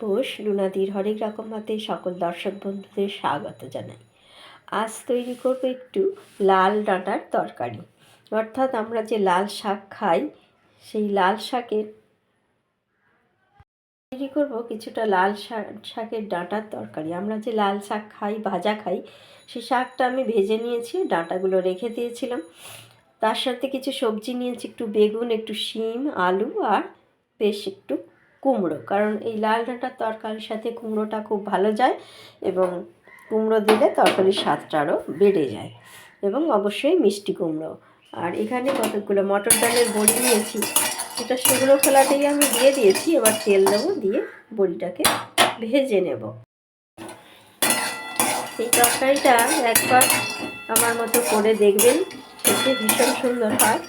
ঘোষ লুনাদির হরেক রকম মতে সকল দর্শক বন্ধুদের স্বাগত জানাই। আজ তৈরি করব একটু লাল ডাঁটার তরকারি। অর্থাৎ আমরা যে লাল শাক খাই, সেই লাল শাকের তৈরি করব কিছুটা লাল শাক, শাকের ডাঁটার তরকারি। আমরা যে লাল শাক খাই, ভাজা খাই সেই শাকটা আমি ভেজে নিয়েছি, ডাঁটাগুলো রেখে দিয়েছিলাম। তার সাথে কিছু সবজি নিয়েছি, একটু বেগুন, একটু শিম, আলু, আর বেশ একটু কুমড়ো, কারণ এই লাল ডাঁটার তরকারির সাথে কুমড়োটা খুব ভালো যায় এবং কুমড়ো দিলে তরকারির স্বাদটা আরও বেড়ে যায় এবং অবশ্যই মিষ্টি কুমড়ো। আর এখানে কতগুলো মটর ডালের বড়ি নিয়েছি, এটা শুকনো খোলাতেই আমি দিয়ে দিয়েছি, এবার তেল দেবো, দিয়ে বড়িটাকে ভেজে নেব। এই তরকারিটা একবার আমার মতো করে দেখবেন। খেতে ভীষণ সুন্দর হয়।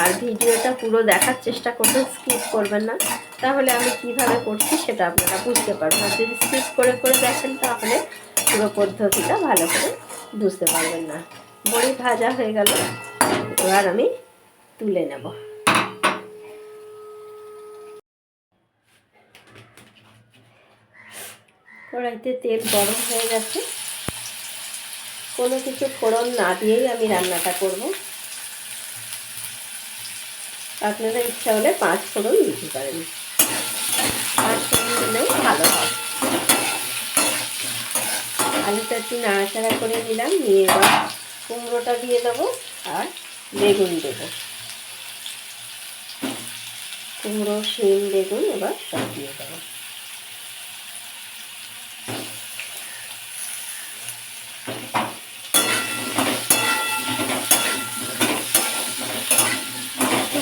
আর ভিডিওটা পুরো দেখার চেষ্টা করবেন স্কিপ করবেন না। তাহলে আমি কীভাবে করছি সেটা আপনারা বুঝতে পারবেন। আর যদি স্কিপ করে করে দেখেন, তাহলে পুরো পদ্ধতিটা ভালো করে বুঝতে পারবেন না। বড়ি ভাজা হয়ে গেল। এবার আমি তুলে নেব। কড়াইতে তেল গরম হয়ে গেছে। কোনো কিছু ফোড়ন না দিয়েই আমি রান্নাটা করব। আপনারা ইচ্ছা হলে পাঁচ ফোড়ন দিতে পারেন। পাঁচ ফোড়ন দিলেও ভালো হয়। আলুটা একটু নাড়াচাড়া করে নিলাম, নিয়ে এবার কুমড়োটা দিয়ে দেবো আর বেগুন দেবো। কুমড়ো, শিম, বেগুন এবার সব দিয়ে দেবো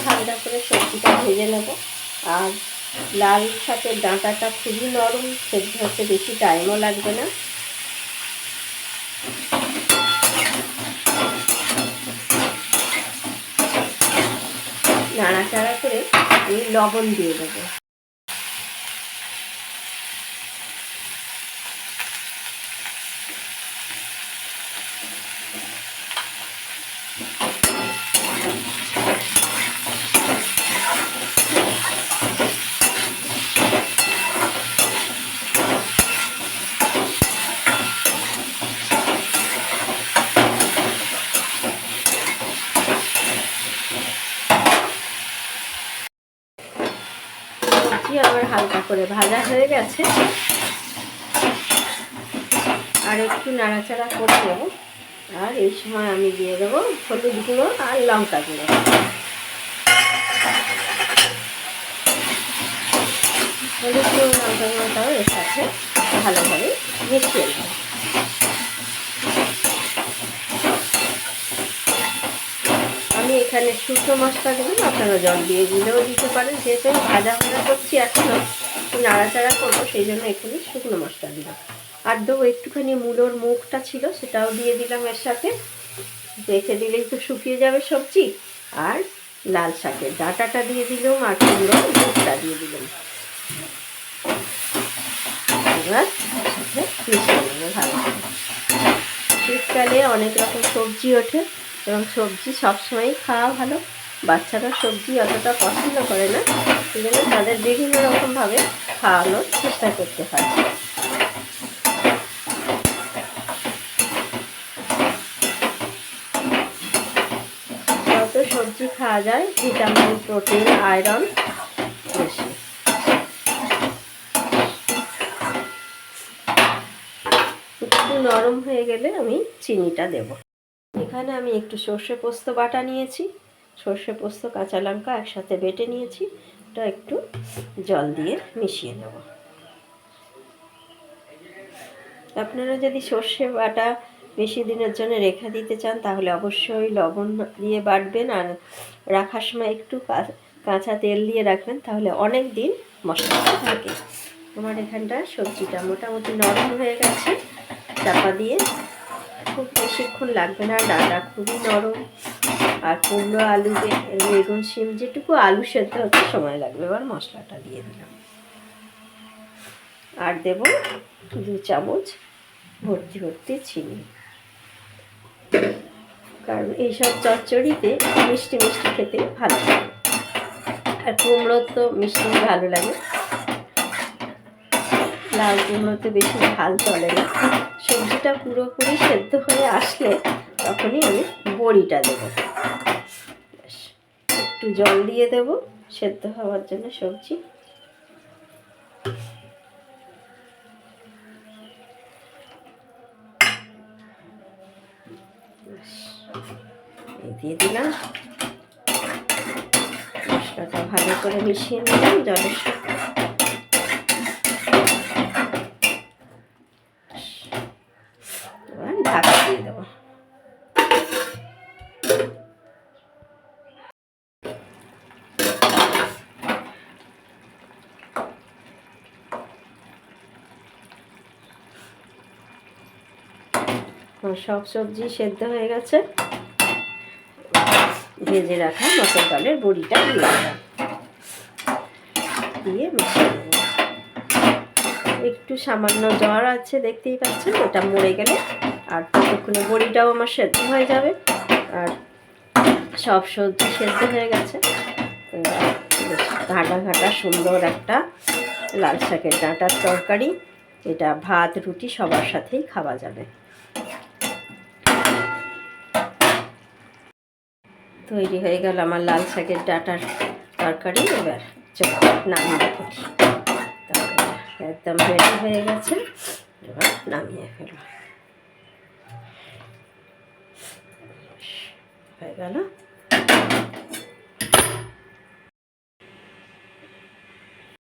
হালকা করে সবজিটা ভেজে নেব। আর লাল শাকের ডাঁটাটা খুবই নরম সেদ্ধ হতে বেশি টাইমও লাগবে না। নাড়াচাড়া করে আমি লবণ দিয়ে দেবো। সবজি আমার হালকা করে ভাজা হয়ে গেছে। আর একটু নাড়াচাড়া করে আর এই সময় আমি দিয়ে দেবো হলুদ গুঁড়ো আর লঙ্কা গুঁড়ো। হলুদ গুঁড়ো, লঙ্কা গুঁড়োটাও এর সাথে ভালোভাবে মিশিয়ে দেবো আমি এখানে শুকনো মশলা দেবেন, আপনারা জল দিয়ে দিলেও দিতে পারেন, যেহেতু আমি ভাজা ভাজা করছি এখনও নাড়াচাড়া করব, সেই জন্য এখানে শুকনো মশলা দিলাম। আর দেবো একটুখানি মূলোর মুখটা ছিল, সেটাও দিয়ে দিলাম এর সাথে। রেখে দিলেই তো শুকিয়ে যাবে সবজি। আর লাল শাকের ডাটাটা দিয়ে দিলাম আর কুমড়ো মুখটা দিয়ে দিলাম। এবার ভালো শীতকালে অনেক রকম সবজি ওঠে। এবং সবজি সবসময়ই খাওয়া ভালো। বাচ্চারা সবজি অতটা পছন্দ করে না। সেই জন্য তাদের বিভিন্ন রকমভাবে খাওয়ানোর চেষ্টা করতে হয়। যত সবজি খাওয়া যায়, ভিটামিন, প্রোটিন, আয়রন বেশি। একটু নরম হয়ে গেলে আমি চিনিটা দেবো। এখানে আমি একটু সর্ষে পোস্ত বাটা নিয়েছি। সর্ষে পোস্ত, কাঁচা লঙ্কা একসাথে বেটে নিয়েছি। ওটা একটু জল দিয়ে মিশিয়ে নেব। আপনারা যদি সর্ষে বাটা বেশি দিনের জন্য রেখে দিতে চান, তাহলে অবশ্যই লবণ দিয়ে বাটবেন আর রাখার সময় একটু কাঁচা তেল দিয়ে রাখবেন, তাহলে অনেক দিন মশলাটা থাকে। আমার এখানটা সবজিটা মোটামুটি নরম হয়ে গেছে। চাপা দিয়ে খুব বেশিক্ষণ লাগবে না, ডাটা খুবই নরম আর কুমড়ো আলু বেগুন শিম যেটুকু আলু সেদ্ধ হতে সময় লাগবে, এবার মশলাটা দিয়ে দিলাম। আর দেব দু চামচ ভর্তি ভর্তি চিনি। কারণ এইসব চচ্চড়িতে মিষ্টি মিষ্টি খেতে ভালো লাগে। আর কুমড়োর তো মিষ্টি ভালো লাগে। লাল কুমড়োতে বেশি ঝাল চলে না। সবজিটা পুরোপুরি সেদ্ধ হয়ে আসলে তখনই আমি বড়িটা দেবো। একটু জল দিয়ে দেব, সেদ্ধ হওয়ার জন্য সবজি। দিয়ে দিলাম। মশলাটা ভালো করে মিশিয়ে নিলাম, জলের সাথে এবার ঢাকা দিয়ে দেবো আমার সব সবজি সেদ্ধ হয়ে গেছে। ভেজে রাখা মটর ডালের বড়িটা দিয়ে দিয়ে মিশিয়ে একটু সামান্য জ্বর আছে, দেখতেই পাচ্ছেন, ওটা মরে গেলে আর ততক্ষণে বড়িটাও আমার সেদ্ধ হয়ে যাবে। আর সব সবজি সেদ্ধ হয়ে গেছে। ঘাটা ঘাটা সুন্দর একটা লাল শাকের ডাঁটার তরকারি। এটা ভাত, রুটি সবার সাথেই খাওয়া যাবে। তৈরি হয়ে গেল আমার লাল শাকের ডাটার তরকারি। এবার চল নামিয়ে ফেলি একদম রেডি হয়ে গেছে। এবার নামিয়ে ফেল হয়ে গেল।